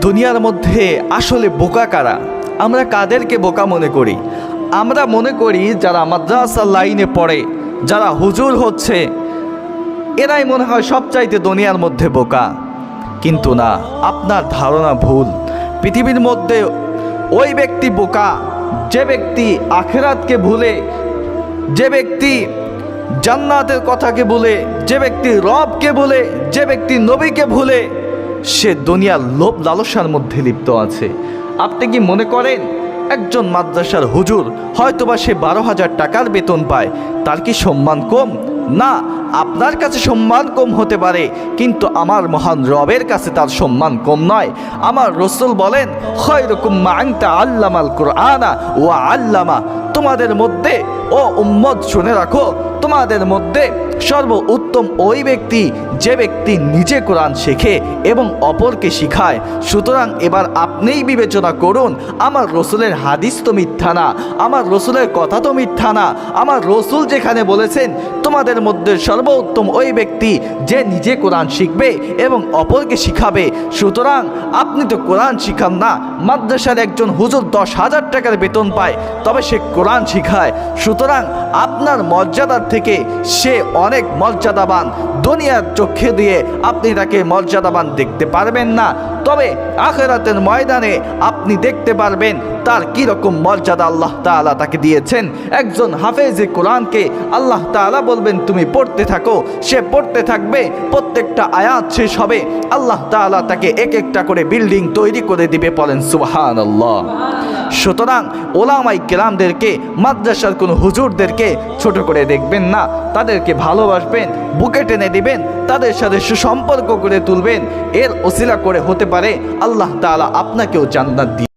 দুনিয়ার মধ্যে আসলে বোকা কারা? আমরা কাদেরকে বোকা মনে করি? আমরা মনে করি যারা মাদ্রাসা লাইনে পড়ে, যারা হুজুর হচ্ছে, এরাই মনে হয় সবচাইতে দুনিয়ার মধ্যে বোকা। কিন্তু না, আপনার ধারণা ভুল। পৃথিবীর মধ্যে ওই ব্যক্তি বোকা, যে ব্যক্তি আখেরাতকে ভুলে, যে ব্যক্তি জান্নাতের কথাকে ভুলে, যে ব্যক্তি রবকে ভুলে, যে ব্যক্তি নবীকে ভুলে সে দুনিয়ার লোভ লালসার মধ্যে লিপ্ত আছে। আপনি কি মনে করেন, একজন মাদ্রাসার হুজুর হয়তোবা সে বারো হাজার টাকার বেতন পায়, তার কি সম্মান কম? না, আপনার কাছে সম্মান কম হতে পারে, কিন্তু আমার মহান রবের কাছে তার সম্মান কম নয়। আমার রসুল বলেন, খয়রকুম মাংতা আল্লামাল কোরআনা ও আল্লামা। তোমাদের মধ্যে ও উম্মত শুনে রাখো, তোমাদের মধ্যে সর্ব উত্তম ওই ব্যক্তি যে ব্যক্তি নিজে কোরআন শেখে এবং অপরকে শিখায়। সুতরাং এবার আপনিই বিবেচনা করুন, আমার রসুলের হাদিস তো মিথ্যা না, আমার রসুলের কথা তো মিথ্যা না, আমার রসুল যেখানে বলেছেন, তোমাদের মধ্যে সর্বোত্তম ওই ব্যক্তি যে নিজে কোরআন শিখবে এবং অপরকে শিখাবে। সুতরাং আপনি তো কোরআন শিখান না, মাদ্রাসার একজন হুজুর দশ হাজার টাকার বেতন পায়, তবে সে কোরআন শিখায়। সুতরাং আপনার মর্যাদার থেকে সে অনেক মর্যাদাবান। দুনিয়ার চোখে দিয়ে আপনি তাকে মর্যাদাবান দেখতে পারবেন না। তবে আখেরাতের ময়দানে আপনি দেখতে পারবেন তার কি রকম মর্যাদা আল্লাহ তাআলা তাকে দিয়েছেন। একজন হাফেজে কোরআনকে আল্লাহ তাআলা বলবেন, তুমি পড়তে থাকো, সে পড়তে থাকবে, প্রত্যেকটা আয়াত শেষ হবে। আল্লাহ তাআলা তাকে এক একটা করে বিল্ডিং তৈরি করে দিবে, বলেন, সুবহানাল্লাহ। সুতরাং ওলামাই কেরামদেরকে, মাদ্রাসার কোনো হুজুরদেরকে ছোট করে দেখবেন না, তাদেরকে ভালোবাসবেন, বুকে টেনে দিবেন, তাদের সাথে সুসম্পর্ক করে তুলবেন। এর ওসিলা করে হতে পারে, আল্লাহ তালা আপনাকেও জান্নাত দিয়ে